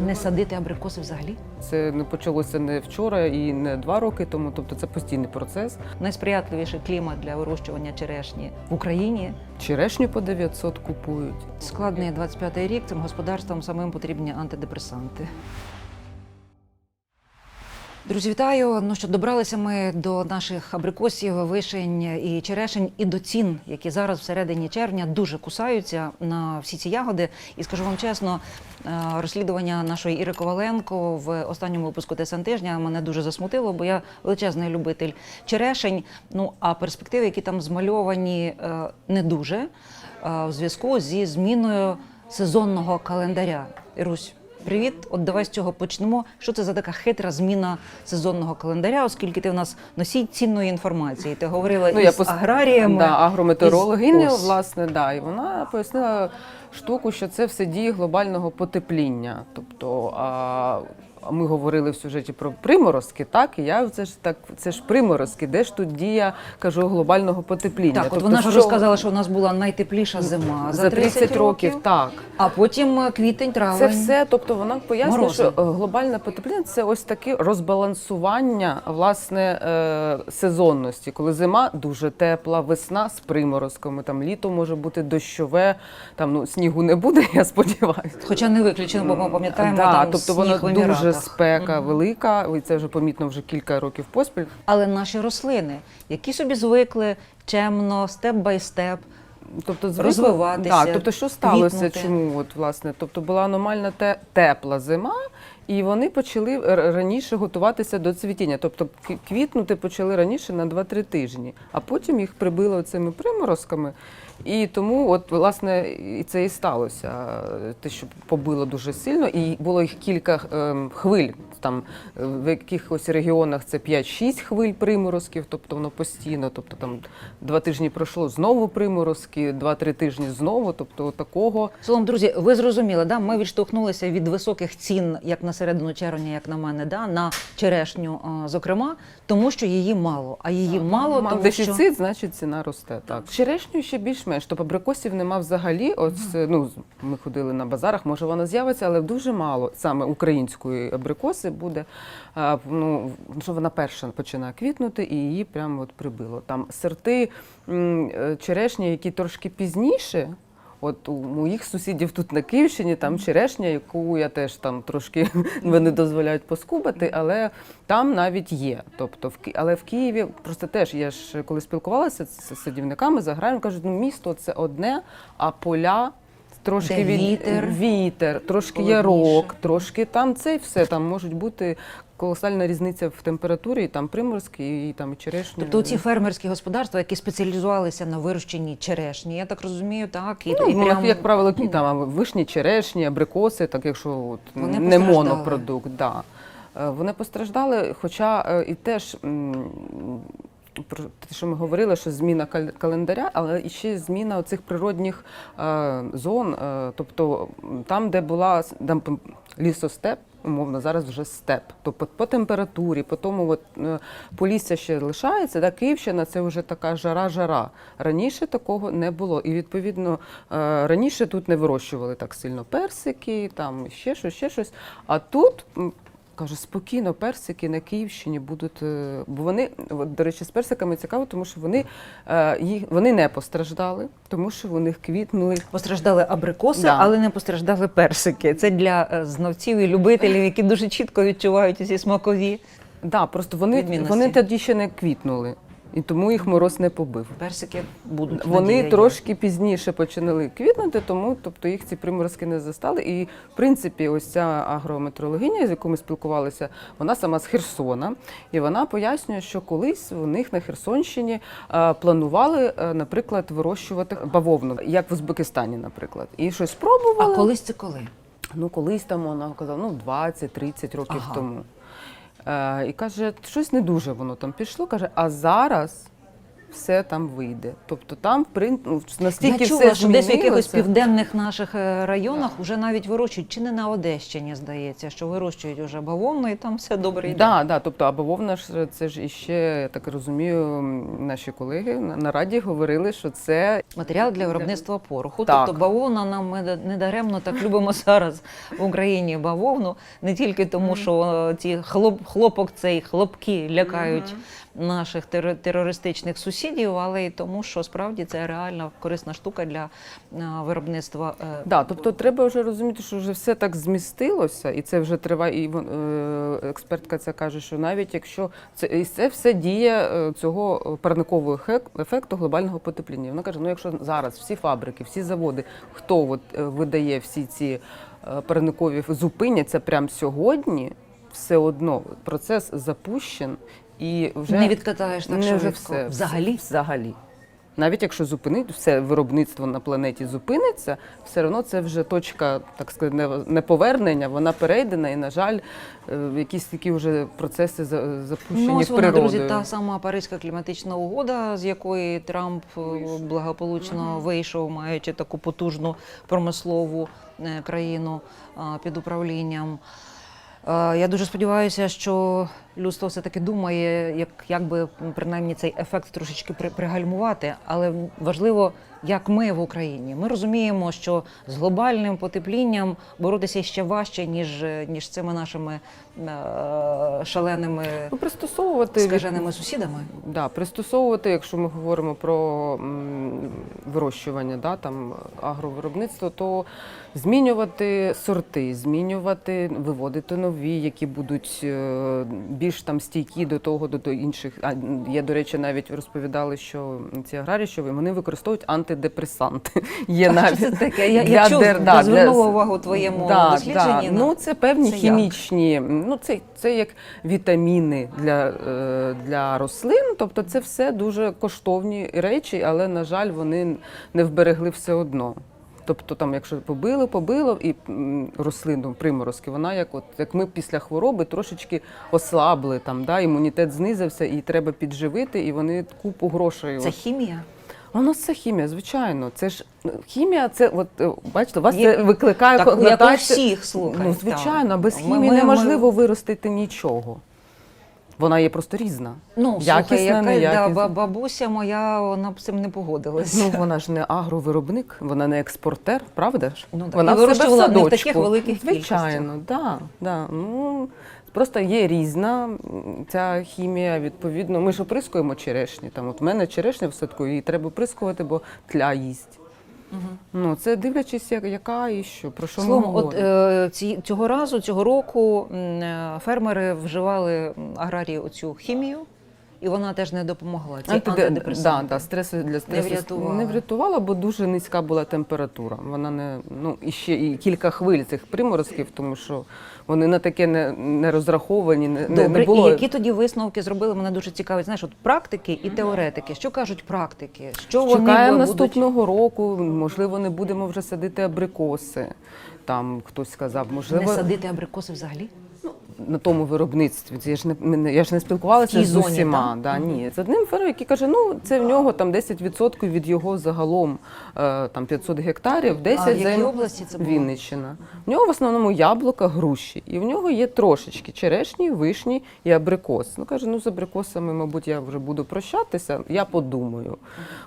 не садити абрикоси взагалі? Це не почалося не вчора і не два роки тому. Тобто це постійний процес. Найсприятливіший клімат для вирощування черешні в Україні. Черешню по 900 купують. Складний 25-й рік цим господарствам самим потрібні антидепресанти. Друзі, вітаю! Ну що добралися ми до наших абрикосів, вишень і черешень, і до цін, які зараз всередині червня дуже кусаються на всі ці ягоди. І скажу вам чесно, е, розслідування нашої Іри Коваленко в останньому випуску ТСН тижня мене дуже засмутило, бо я величезний любитель черешень. Ну а перспективи, які там змальовані, е, не дуже е, в зв'язку зі зміною сезонного календаря. Ірусь, привіт! От давай з цього почнемо. Що це за така хитра зміна сезонного календаря, оскільки ти в нас носій цінної інформації. Ти говорила Ну, я пос- аграріями. Да, агрометеорологиня, із власне, да, і вона пояснила штуку, що це все дії глобального потепління. Тобто, а ми говорили в сюжеті про приморозки, так? І я це ж так, це ж приморозки, де ж тут дія кажу глобального потепління. Так, от Тобто, вона ж що розказала, що у нас була найтепліша зима за 30 років, так. а потім е, квітень, травень. Це все, тобто вона пояснює, Морози. що е, глобальне потепління це ось таке розбалансування власне е, сезонності, коли зима дуже тепла, весна з приморозками, там літо може бути дощове, там ну снігу не буде, я сподіваюся. Хоча не виключено, бо ми пам'ятаємо да, там тобто сніг вона в дуже Еміратах. спека велика, і це вже помітно вже кілька років поспіль. Але наші рослини, які собі звикли чемно, степ бай степ, Тобто Розвиватися, Так, тобто що сталося? квітнути. Чому от власне? Тобто була аномальна те, тепла зима, і вони почали раніше готуватися до цвітіння. Тобто квітнути почали раніше на 2-3 тижні, а потім їх прибило цими приморозками. І тому, от власне, і це і сталося. Те, що побило дуже сильно, і було їх кілька ем, хвиль. Там е, в якихось регіонах це 5-6 хвиль приморозків, тобто воно постійно. Тобто там два тижні пройшло знову приморозки, два-три тижні знову. Тобто такого Словом, друзі, ви зрозуміли, да? ми відштовхнулися від високих цін, як на середину червня, як на мене, да? на черешню, зокрема, тому що її мало. А її мало, тому дефіцит, що значить ціна росте. Так черешню ще більш-менш. Тобто абрикосів нема взагалі. Ось ну ми ходили на базарах. Може вона з'явиться, але дуже мало саме української абрикоси буде. А, ну що вона перша починає квітнути, і її прямо от прибило. Там сорти м, е, черешні, які трошки пізніше. От у моїх сусідів тут на Київщині там черешня, яку я теж там трошки вони дозволяють поскубати, але там навіть є. Тобто, в Ки- але в Києві просто теж я ж коли спілкувалася з садівниками, з аграріями, кажуть, ну місто це одне, а поля. Трошки Де вітер, вітер, трошки холодніше. ярок, трошки там це і все. Там можуть бути колосальна різниця в температурі, і там приморозки, і там і черешні. Тобто ці фермерські господарства, які спеціалізувалися на вирощенні черешні, я так розумію, так і, Ну, і ну, прям як правило, кі- там вишні, черешні, абрикоси, так якщо от, Вони не монопродукт. Да. Е, Вони постраждали, хоча е, і теж. Про те, що ми говорили, що зміна кал- календаря, але і ще зміна оцих природних е, зон, тобто там, де була там, лісостеп, умовно, зараз вже степ. Тобто по температурі, по тому от, е, Полісся ще лишається, да, Київщина це вже така жара-жара. Раніше такого не було. І відповідно е, раніше тут не вирощували так сильно персики, там ще щось, ще щось. А тут. М, Каже, спокійно, персики на Київщині будуть. е, Бо вони, до речі, з персиками цікаво, тому що вони, е, їх, вони не постраждали, тому що вони квітнули постраждали абрикоси, Да. але не постраждали персики. Це для е, знавців і любителів, які дуже чітко відчувають ці смакові. Да, просто вони, вони тоді ще не квітнули, і тому їх мороз не побив. Персики будуть Вони надія є. трошки пізніше починали квітнути, тому тобто їх ці приморозки не застали. І в принципі, ось ця агрометрологиня, з якою ми спілкувалися, вона сама з Херсона, і вона пояснює, що колись у них на Херсонщині е, планували, е, наприклад, вирощувати бавовну, як в Узбекистані, наприклад, і щось А колись це коли? Ну, колись там вона казала, ну 20-30 років Ага. тому. Е, і каже, щось не дуже воно там пішло. Каже, а зараз все там вийде. Тобто там прин- ну, настільки Я чула, все що десь в якихось південних наших е, районах вже навіть вирощують, чи не на Одещині, здається, що вирощують уже бавовну і там все добре йде. Да, да, тобто, а бавовна ж це ж іще, я так розумію, наші колеги на, на раді говорили, що це Матеріал для виробництва пороху. Так. Тобто бавовна нам ми да- недаремно так любимо зараз в Україні бавовну, не тільки тому, що е, ці хлоп, хлопок, цей хлопки лякають наших теро- терористичних сусідів, але й тому, що справді це реальна корисна штука для е, виробництва. е, Да, тобто треба вже розуміти, що вже все так змістилося, і це вже триває. І е, експертка це каже, що навіть якщо це і це все діє цього парникового ефек- ефекту глобального потепління. Вона каже: ну якщо зараз всі фабрики, всі заводи, хто от, видає всі ці парникові зупиняться прямо сьогодні, все одно процес запущен і вже Не відкатаєш так не вже все Взагалі? взагалі. Навіть якщо зупинити все виробництво на планеті зупиниться, все одно це вже точка, так сказати, неповернення, вона перейдена, і, на жаль, е, якісь такі вже процеси запущені Ну, ось в вона, природою. друзі, та сама Паризька кліматична угода, з якої Трамп е, благополучно вийшов, маючи таку потужну промислову е, країну під управлінням. Я дуже сподіваюся, що людство все-таки думає, як, як би принаймні цей ефект трошечки при- пригальмувати. Але важливо, як ми в Україні. Ми розуміємо, що з глобальним потеплінням боротися ще важче, ніж, ніж цими нашими е, шаленими Ну, пристосовувати від- скаженими сусідами. Да, пристосовувати, якщо ми говоримо про м, вирощування, да, там, агровиробництво, то змінювати сорти, змінювати, виводити нові, які будуть е, більш там стійкі до того, до, до інших. А є, до речі, навіть розповідали, що ці аграрії, що вони використовують антидепресанти. Є навіть це таке? Я, я чув, дер- да, звернула для- увагу твоєму Да, дослідженні. Да. на- Ну, це певні Це як? хімічні, ну це, це як вітаміни для, е, для рослин. Тобто це все дуже коштовні речі, але, на жаль, вони не вберегли все одно. Тобто, там, якщо побило, побило, і рослину приморозки, вона як от як ми після хвороби трошечки ослабли, там, да, імунітет знизився, і треба підживити, і вони купу грошей. Це от хімія. Воно це хімія, звичайно. Це ж ну, хімія, це от е, бачите, вас Є- це викликає Так, як у всіх, слухай. Ну, звичайно, без хімії ми- неможливо виростити нічого. Вона є просто різна. Ну, слухай, Якісна, да, ба- бабуся моя, вона б цим не погодилась. Ну, вона ж не агровиробник, вона не експортер, правда ж? Ну, так. Вона І вирощувала в не в таких великих Звичайно, да, да. Ну, просто є різна ця хімія, відповідно. Ми ж оприскуємо черешні. Там, от в мене черешня в садку, її треба оприскувати, бо тля їсть. Ну, це дивлячись, як- яка і що, про що ми Словом, от говоримо. е, ці, цього разу, цього року е, фермери вживали аграрії оцю хімію, і вона теж не допомогла. Ці Антиде- антидепресанти. Да, да, стреси для стресу врятувала. не врятувала, бо дуже низька була температура. Вона не ну і ще і кілька хвиль цих приморозків, тому що вони на таке не, не розраховані, не, не- Добре, не було. і які тоді висновки зробили? Мене дуже цікавить. Знаєш, от практики і теоретики. Що кажуть практики? Що вони Чекаємо будуть? наступного року. Можливо, не будемо вже садити абрикоси. Там хтось сказав, можливо, не садити абрикоси взагалі? На тому виробництві. Це Я ж не я ж не спілкувалася з зоні, усіма. так? Да, ні. З одним фермером, який каже, ну це в нього там 10% від його загалом е, там 500 гектарів, 10 А в якій області це було? Вінниччина. В нього в основному яблука, груші, і в нього є трошечки черешні, вишні і абрикос. Ну каже, ну з абрикосами, мабуть, я вже буду прощатися. Я подумаю.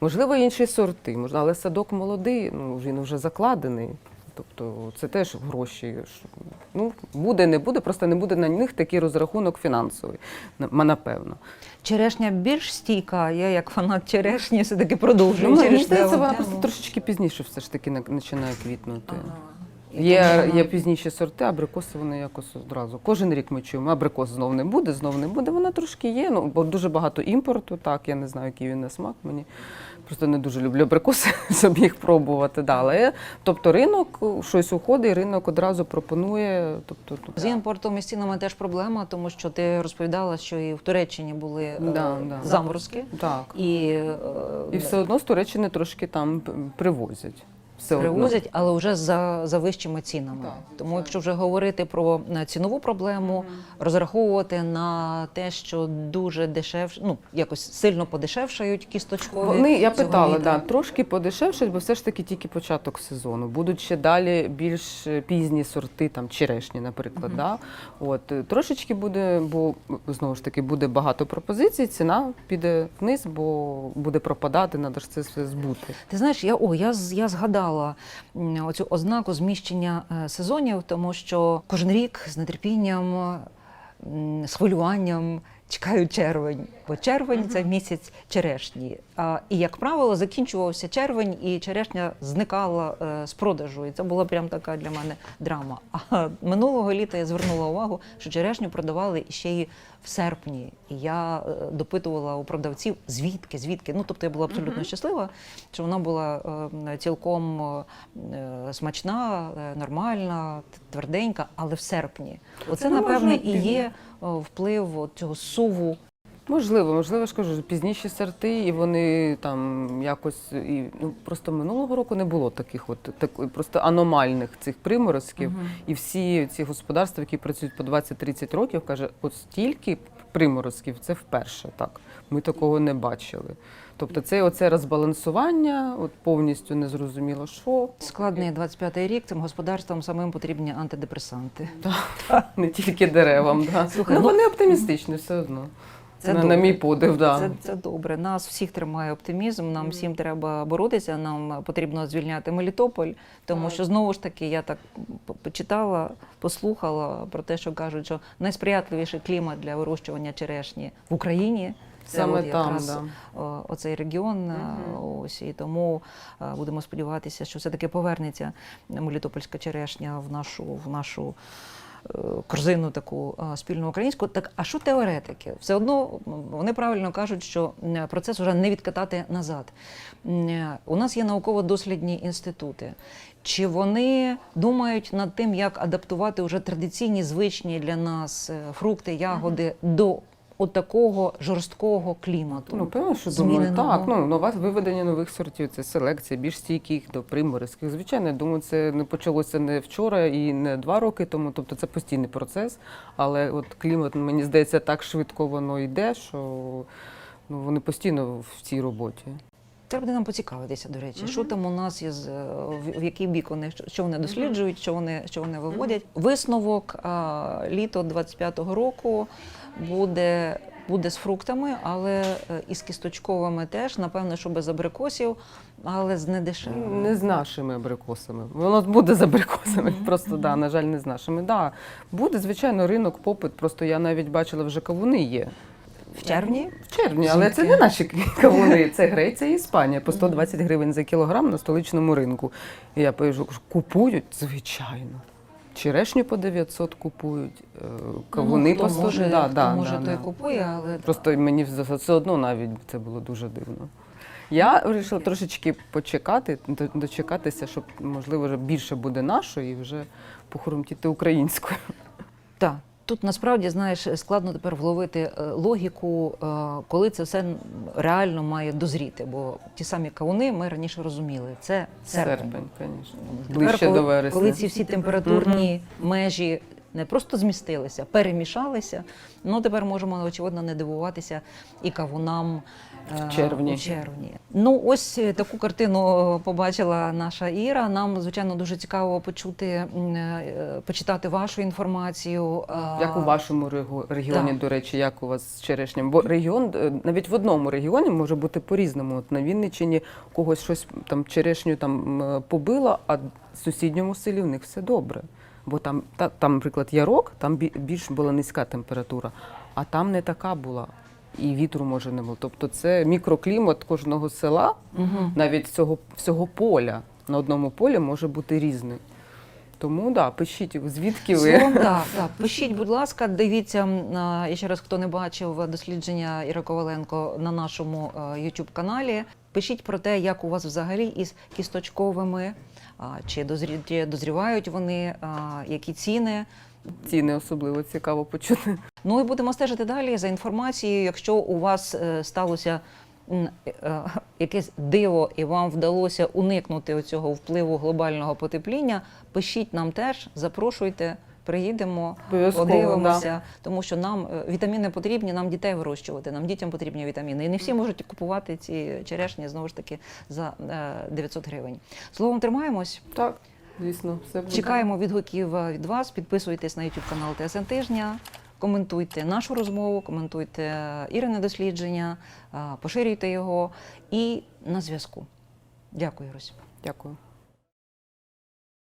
Можливо, інші сорти, можливо, але садок молодий, ну він вже закладений. Тобто це теж гроші. Ну, буде, не буде, просто не буде на них такий розрахунок фінансовий, напевно. Черешня більш стійка. Я як фанат черешні все-таки продовжую Ну, мені здається, вона просто трошечки пізніше все ж таки починає квітнути. Ага. Є, є пізніші сорти, абрикоси вони якось одразу. Кожен рік ми чуємо, абрикос знов не буде, знов не буде. Вона трошки є. Ну, бо дуже багато імпорту, так, я не знаю, який він на смак. Мені просто не дуже люблю абрикоси, щоб їх пробувати. Да. Але, тобто ринок щось уходить, і ринок одразу пропонує. Тобто, тут З імпортом і з цінами теж проблема, тому що ти розповідала, що і в Туреччині були е, Да, да. заморозки. так. І, е, І все одно з Туреччини трошки там привозять. Все одно. Привозять, але вже за, за вищими цінами. Так, Тому, так. якщо вже говорити про е, цінову проблему, розраховувати на те, що дуже дешевше, ну якось сильно подешевшають кісточкові. Вони, я питала, да, трошки подешевшать, бо все ж таки тільки початок сезону. Будуть ще далі більш е, пізні сорти, там черешні, наприклад. Да? От, е, трошечки буде, бо знову ж таки буде багато пропозицій, ціна піде вниз, бо буде пропадати, треба ж це все збути. Ти знаєш, я о, я, я згадала м, оцю ознаку зміщення е, сезонів, тому що кожен рік з нетерпінням, з хвилюванням чекаю червень. Бо червень це місяць черешні. А, і, як правило, закінчувався червень, і черешня зникала е, з продажу. І це була прям така для мене драма. А минулого літа я звернула увагу, що черешню продавали ще й в серпні. І я е, допитувала у продавців, звідки, звідки. Ну, тобто я була абсолютно щаслива, що вона була е, цілком е, смачна, е, нормальна, тверденька, але в серпні. Оце, напевне, і є вплив цього суву. Можливо, можливо, я ж кажу, пізніші сорти, і вони там якось і ну просто минулого року не було таких, от так, просто аномальних цих приморозків. І всі ці господарства, які працюють по 20-30 років, каже, от стільки приморозків це вперше. Так ми такого не бачили. Тобто, це оце розбалансування, от повністю не зрозуміло, що Складний 25-й рік цим господарствам самим потрібні антидепресанти. не тільки деревам. Да. Слухай, ну, ну, вони оптимістичні все одно. Це на, на мій подив, да. Це, це добре. Нас всіх тримає оптимізм. Нам всім треба боротися. Нам потрібно звільняти Мелітополь, тому що знову ж таки я так почитала, послухала про те, що кажуть, що найсприятливіший клімат для вирощування черешні в Україні. Це Саме от там, якраз да. оцей регіон. е, Ось і тому е, будемо сподіватися, що все таки повернеться Мелітопольська черешня в нашу в нашу. Корзину таку спільну українську. Так, а що теоретики? Все одно вони правильно кажуть, що процес вже не відкатати назад. Е, У нас є науково-дослідні інститути. Чи вони думають над тим, як адаптувати вже традиційні звичні для нас е, фрукти, ягоди до отакого жорсткого клімату? Ну, певно, що думаю, так. Ну, нова виведення нових сортів, це селекція, більш стійких до приморозких. Звичайно, я думаю, це не почалося не вчора і не два роки тому. Тобто це постійний процес. Але от клімат, мені здається, так швидко воно йде, що ну, вони постійно в цій роботі. Треба нам поцікавитися, до речі, що там у нас із е, в, який бік вони що- вони досліджують, що вони що вони виводять. Висновок а, літо 25-го року буде. Буде з фруктами, але е, і з кісточковими теж, напевно, що без абрикосів, але з недешевими. Не з нашими абрикосами. Воно буде з абрикосами, просто да, на жаль, не з нашими. Да, буде, звичайно, ринок, попит. Просто я навіть бачила, вже кавуни є. В червні В червні, але це не наші кавуни, це Греція і Іспанія по 120 гривень за кілограм на столичному ринку. І я кажу, купують, звичайно. Черешню по 900 купують, е, кавуни ну, по 100. може, да, да, може да, той да. купує, але Просто мені все одно навіть це було дуже дивно. Я вирішила трошечки почекати, дочекатися, щоб можливо вже більше буде нашої і вже похрумтіти українською. Так, тут насправді знаєш складно тепер вловити е, логіку, е, коли це все реально має дозріти. Бо ті самі кавуни ми раніше розуміли. Це серпень. Серпень, звісно. Ближче коли, до вересня. коли ці всі температурні межі не просто змістилися, перемішалися. Ну тепер можемо очевидно не дивуватися і кавунам. е, В червні. У червні. Ну, ось е, таку картину побачила наша Іра. Нам, звичайно, дуже цікаво почути, е, почитати вашу інформацію. е, Як у вашому регіо- регіоні, Так. до речі, як у вас з черешням? Бо регіон е, навіть в одному регіоні може бути по-різному. От на Вінниччині когось щось там черешню там побило, а в сусідньому селі в них все добре. Бо там, та, там, наприклад, ярок, там більш була низька температура, а там не така була. І вітру може не було. Тобто це мікроклімат кожного села, Мгм. навіть цього всього поля на одному полі може бути різний. Тому да, пишіть, звідки ви. Словом, так, так. Пишіть, будь ласка, дивіться а, ще раз, хто не бачив дослідження Іри Коваленко на нашому youtube каналі. Пишіть про те, як у вас взагалі із кісточковими, чи, дозрівають вони, які ціни. Ціни особливо цікаво почути. Ну і будемо стежити далі за інформацією. Якщо у вас е, сталося е, якесь диво і вам вдалося уникнути цього впливу глобального потепління, пишіть нам теж, запрошуйте. Приїдемо, подивимося, тому що нам е, вітаміни потрібні, нам дітей вирощувати, нам дітям потрібні вітаміни. І не всі можуть купувати ці черешні знову ж таки за е, 900 гривень. Словом, тримаємось. Так, звісно, все буде. Чекаємо відгуків е, від вас. Підписуйтесь на YouTube канал ТСН Тижня. Коментуйте нашу розмову, коментуйте е, Ірине дослідження, е, поширюйте його і на зв'язку. Дякую, Русь. Дякую.